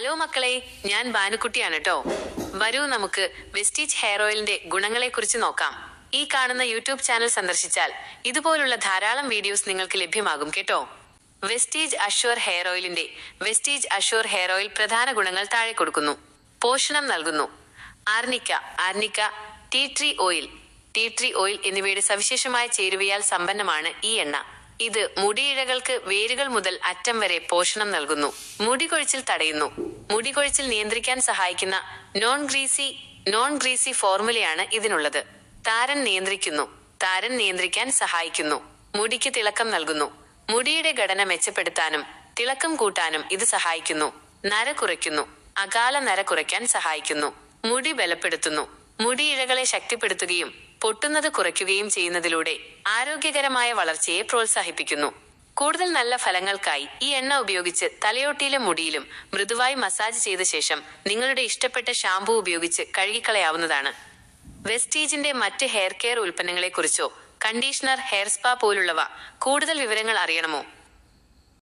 Hello മക്കളെ ഞാൻ ബാനുക്കുട്ടിയാണ് കേട്ടോ വരൂ നമുക്ക് വെസ്റ്റീജ് ഹെയർ ഓയിലിന്റെ ഗുണങ്ങളെക്കുറിച്ച് നോക്കാം. ഈ കാണുന്ന യൂട്യൂബ് ചാനൽ സന്ദർശിച്ചാൽ ഇതുപോലുള്ള ധാരാളം വീഡിയോസ് നിങ്ങൾക്ക് ലഭ്യമാകും കേട്ടോ. വെസ്റ്റീജ് അഷ്യൂർ ഹെയർ ഓയിലിന്റെ വെസ്റ്റീജ് അഷ്യൂർ ഹെയർ ഓയിൽ പ്രധാന ഗുണങ്ങൾ താഴെ കൊടുക്കുന്നു. പോഷണം നൽകുന്നു. Arnica arnica tea tree oil. Tea tree oil എന്നിവയുടെ സവിശേഷമായ ചേരുവയാൽ സമ്പന്നമാണ് ഈ എണ്ണ. ഇത് മുടിയിഴകൾക്ക് വേരുകൾ മുതൽ അറ്റം വരെ പോഷണം നൽകുന്നു. മുടി കൊഴിച്ചിൽ തടയുന്നു. മുടി കൊഴിച്ചിൽ നിയന്ത്രിക്കാൻ സഹായിക്കുന്ന നോൺ ഗ്രീസി നോൺ ഗ്രീസി ഫോർമുലയാണ് ഇതിനുള്ളത്. താരൻ നിയന്ത്രിക്കുന്നു. താരൻ നിയന്ത്രിക്കാൻ സഹായിക്കുന്നു. മുടിക്ക് തിളക്കം നൽകുന്നു. മുടിയുടെ ഘടന മെച്ചപ്പെടുത്താനും തിളക്കം കൂട്ടാനും ഇത് സഹായിക്കുന്നു. നര കുറയ്ക്കുന്നു. അകാല നര കുറയ്ക്കാൻ സഹായിക്കുന്നു. മുടി ബലപ്പെടുത്തുന്നു. മുടിയിഴകളെ ശക്തിപ്പെടുത്തുകയും പൊട്ടുന്നത് കുറയ്ക്കുകയും ചെയ്യുന്നതിലൂടെ ആരോഗ്യകരമായ വളർച്ചയെ പ്രോത്സാഹിപ്പിക്കുന്നു. കൂടുതൽ നല്ല ഫലങ്ങൾക്കായി ഈ എണ്ണ ഉപയോഗിച്ച് തലയോട്ടിയിലും മുടിയിലും മൃദുവായി മസാജ് ചെയ്ത ശേഷം നിങ്ങളുടെ ഇഷ്ടപ്പെട്ട ഷാംപൂ ഉപയോഗിച്ച് കഴുകിക്കളയാവുന്നതാണ്. വെസ്റ്റീജിന്റെ മറ്റ് ഹെയർ കെയർ ഉൽപ്പന്നങ്ങളെക്കുറിച്ചോ കണ്ടീഷണർ ഹെയർ സ്പാ പോലുള്ളവ കൂടുതൽ വിവരങ്ങൾ അറിയണമോ?